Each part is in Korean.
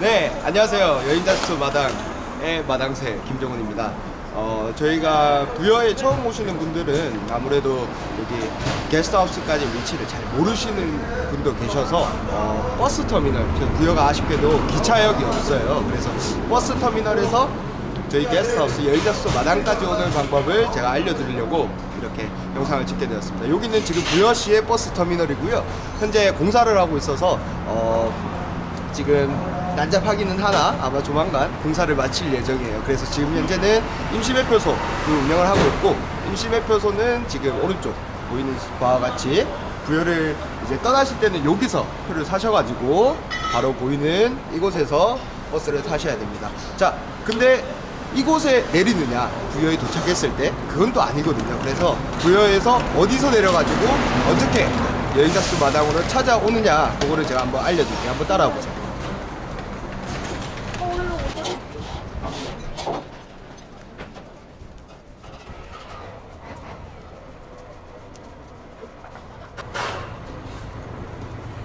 네, 안녕하세요. 여인자스트 마당의 마당새 김정훈입니다. 어, 저희가 부여에 처음 오시는 분들은 아무래도 여기 게스트하우스까지 위치를 잘 모르시는 분도 계셔서 어, 버스 터미널, 저 부여가 아쉽게도 기차역이 없어요. 그래서 버스 터미널에서 저희 게스트하우스 여인자스트 마당까지 오는 방법을 제가 알려드리려고 이렇게 영상을 찍게 되었습니다. 여기는 지금 부여시의 버스 터미널이고요. 현재 공사를 하고 있어서 어, 지금 난잡 하기는 하나 아마 조만간 공사를 마칠 예정이에요. 그래서 지금 현재는 임시매표소를 운영을 하고 있고 임시매표소는 지금 오른쪽 보이는 바와 같이 부여를 이제 떠나실 때는 여기서 표를 사셔가지고 바로 보이는 이곳에서 버스를 타셔야 됩니다. 자, 근데 이곳에 내리느냐 부여에 도착했을 때 그건 또 아니거든요. 그래서 부여에서 어디서 내려가지고 어떻게 여인가스 마당으로 찾아오느냐 그거를 제가 한번 알려드릴게요. 한번 따라와 보세요.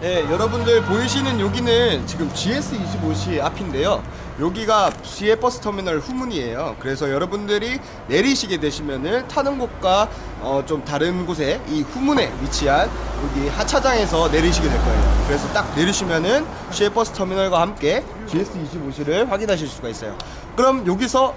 네, 여러분들 보이시는 여기는 지금 GS25시 앞인데요. 여기가 시외 버스 터미널 후문이에요. 그래서 여러분들이 내리시게 되시면은 타는 곳과 어, 좀 다른 곳에 이 후문에 위치한 여기 하차장에서 내리시게 될 거예요. 그래서 딱 내리시면은 시외 버스 터미널과 함께 GS25시를 확인하실 수가 있어요. 그럼 여기서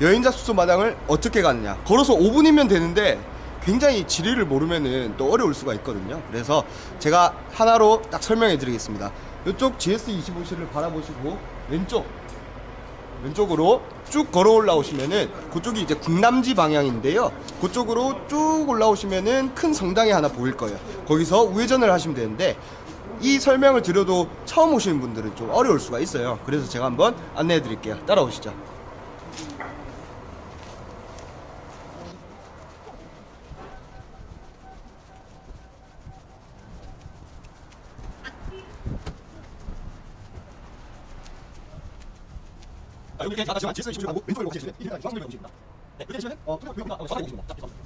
여인자 숙소 마당을 어떻게 가느냐? 걸어서 5분이면 되는데 굉장히 지리를 모르면은 또 어려울 수가 있거든요. 그래서 제가 하나로 딱 설명해 드리겠습니다. 이쪽 GS25시를 바라보시고 왼쪽 왼쪽으로 쭉 걸어 올라오시면은 그쪽이 이제 국남지 방향인데요. 그쪽으로 쭉 올라오시면은 큰 성당이 하나 보일 거예요. 거기서 우회전을 하시면 되는데 이 설명을 드려도 처음 오시는 분들은 좀 어려울 수가 있어요. 그래서 제가 한번 안내해 드릴게요. 따라오시죠. 아, 여기 이렇게 아까 지금 GS 25를 가고 왼쪽으로 보시면 이렇게 중앙으로 보십니다. 네, 이렇게 되시면 어, 투명 보입니다. 어, 보십니다. 자, 죄송합니다.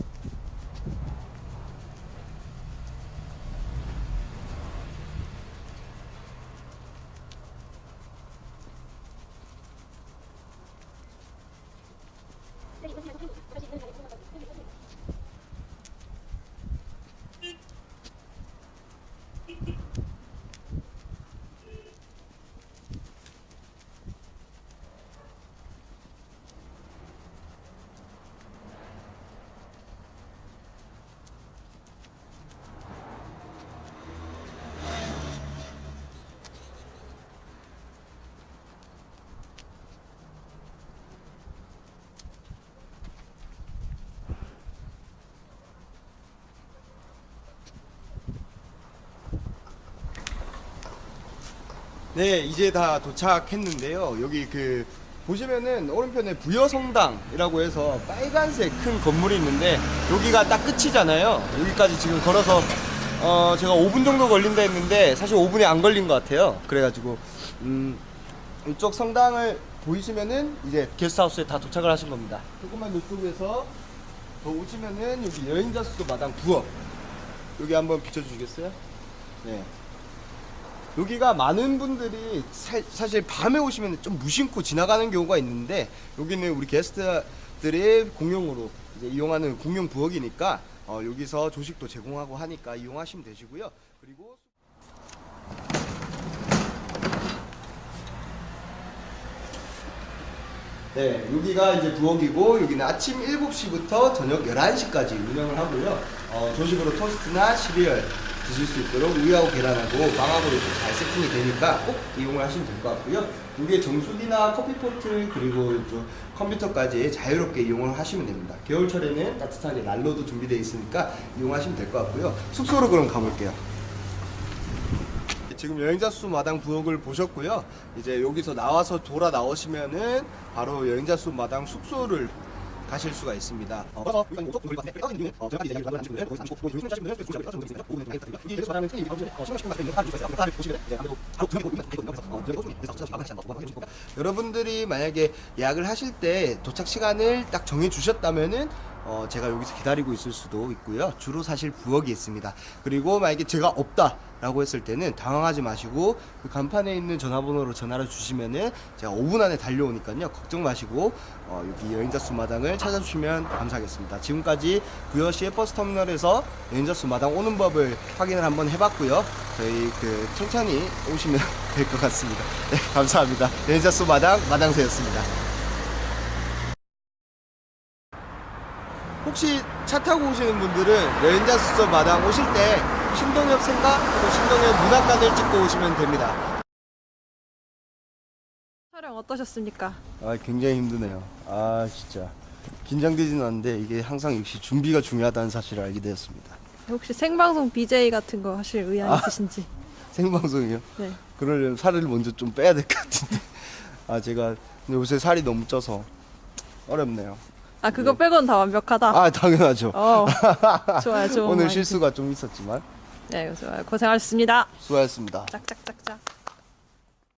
네, 이제 다 도착했는데요. 여기 그 보시면은 오른편에 부여성당이라고 해서 빨간색 큰 건물이 있는데 여기가 딱 끝이잖아요. 여기까지 지금 걸어서 어 제가 5분 정도 걸린다 했는데 사실 5분이 안 걸린 것 같아요. 그래가지고 음 이쪽 성당을 보이시면은 이제 게스트하우스에 다 도착을 하신 겁니다. 조금만 이쪽에서 더 오시면은 여기 여행자 수도 마당 부엌 여기 한번 비춰주시겠어요? 네. 여기가 많은 분들이 사, 사실 밤에 오시면 좀 무심코 지나가는 경우가 있는데 여기는 우리 게스트들이 공용으로 이제 이용하는 공용 부엌이니까 어, 여기서 조식도 제공하고 하니까 이용하시면 되시고요. 그리고 네, 여기가 이제 부엌이고 여기는 아침 7시부터 저녁 11시까지 운영을 하고요. 어, 조식으로 토스트나 시리얼 드실 수 있도록 우유하고 계란하고 빵하고 이렇게 잘 세팅이 되니까 꼭 이용을 하시면 될 것 같고요. 여기에 정수기나 커피포트 그리고 좀 컴퓨터까지 자유롭게 이용을 하시면 됩니다. 겨울철에는 따뜻하게 난로도 준비되어 있으니까 이용하시면 될 것 같고요. 숙소로 그럼 가볼게요. 지금 여행자 수 마당 부엌을 보셨고요. 이제 여기서 나와서 돌아 나오시면은 바로 여행자 수 마당 숙소를 가실 수가 있습니다. 어, 그래서 일단 이쪽 이유는 어, 이제 거기서 분들. 그 부분을 좀. 이게 어, 신경 있어요. 보시면 이제 아무래도 바로. 그래서 어, 그래서 겁니다. 여러분들이 만약에 예약을 하실 때 도착 시간을 딱 정해 주셨다면은 어, 제가 여기서 기다리고 있을 수도 있고요. 주로 사실 부엌이 있습니다. 그리고 만약에 제가 없다 라고 했을 때는 당황하지 마시고 그 간판에 있는 전화번호로 전화를 주시면은 제가 5분 안에 달려오니까요. 걱정 마시고 어, 여기 여행자 수 마당을 찾아주시면 감사하겠습니다. 지금까지 부여시의 버스 터미널에서 여행자 수 마당 오는 법을 확인을 한번 해봤고요. 저희 그 천천히 오시면 될 것 같습니다. 네, 감사합니다. 여행자 수 마당 마당새였습니다. 혹시 차 타고 오시는 분들은 여행자 수서 마당 오실 때 신동엽 생가 또 신동엽 문학관을 찍고 오시면 됩니다. 촬영 어떠셨습니까? 아 굉장히 힘드네요. 아 진짜 긴장되지는 않는데 이게 항상 역시 준비가 중요하다는 사실을 알게 되었습니다. 혹시 생방송 BJ 같은 거 하실 의향 아. 있으신지? 생방송이요? 네. 그러려면 살을 먼저 좀 빼야 될 것 같은데. 아 제가 요새 살이 너무 쪄서 어렵네요. 아 그거 빼고는 다 완벽하다. 아 당연하죠. 어. 좋아요, 좋은 오늘. 실수가 좀 있었지만 네, 좋아요. 고생하셨습니다. 수고하셨습니다. 짝짝짝짝.